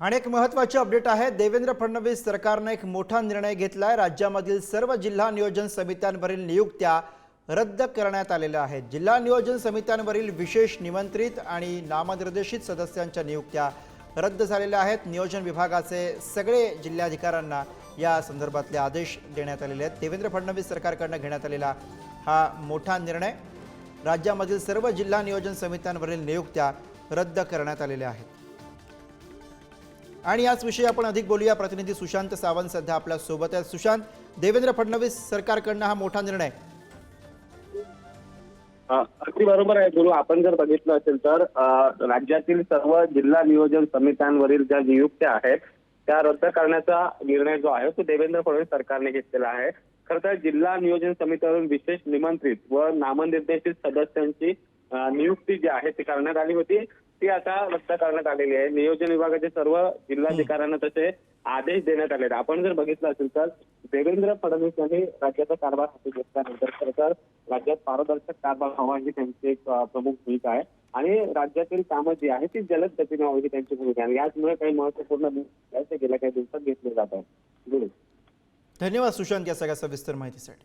आणि एक महत्त्वाची अपडेट आहे देवेंद्र फडणवीस सरकारनं एक मोठा निर्णय घेतला आहे राज्यामधील सर्व जिल्हा नियोजन समित्यांवरील नियुक्त्या रद्द करण्यात आलेल्या आहेत. जिल्हा नियोजन समित्यांवरील विशेष निमंत्रित आणि नामनिर्देशित सदस्यांच्या नियुक्त्या रद्द झालेल्या आहेत. नियोजन विभागाचे सगळे जिल्हाधिकाऱ्यांना या संदर्भातले आदेश देण्यात आलेले आहेत. देवेंद्र फडणवीस सरकारकडनं घेण्यात आलेला हा मोठा निर्णय राज्यामधील सर्व जिल्हा नियोजन समित्यांवरील नियुक्त्या रद्द करण्यात आलेल्या आहेत. आणि याच विषयी आपण अधिक बोलूया. प्रतिनिधी सुशांत सावंत सध्या आपल्यासोबत आहेत. सुशांत देवेंद्र फडणवीस सरकारकडनं हा मोठा निर्णय. अगदी बरोबर आहे. गुरु आपण जर बघितलं असेल तर राज्यातील सर्व जिल्हा नियोजन समित्यांवरील ज्या नियुक्त्या आहेत त्या रद्द करण्याचा निर्णय जो आहे तो देवेंद्र फडणवीस सरकारने घेतलेला आहे. खरं तर जिल्हा नियोजन समितीवरून विशेष निमंत्रित व नामनिर्देशित सदस्यांची नियुक्ती जी आहे ती करण्यात आली होती. ती आता रद्द करण्यात आलेली आहे. नियोजन विभागाचे सर्व जिल्हाधिकाऱ्यांना तसे आदेश देण्यात आले आहेत. आपण जर बघितलं असेल तर देवेंद्र फडणवीस यांनी राज्याचा कारभार हाती घेतल्यानंतर खरं तर राज्यात पारदर्शक कारभार व्हावा ही त्यांची एक प्रमुख भूमिका आहे. आणि राज्यातील कामं जी आहे ती जलद गतीने व्हावी ही त्यांची भूमिका आहे. आणि याचमुळे काही महत्त्वपूर्ण निर्णय आहेत ते गेल्या काही दिवसात घेतले जात आहेत. धन्यवाद सुशांत या सगळ्या सविस्तर माहितीसाठी.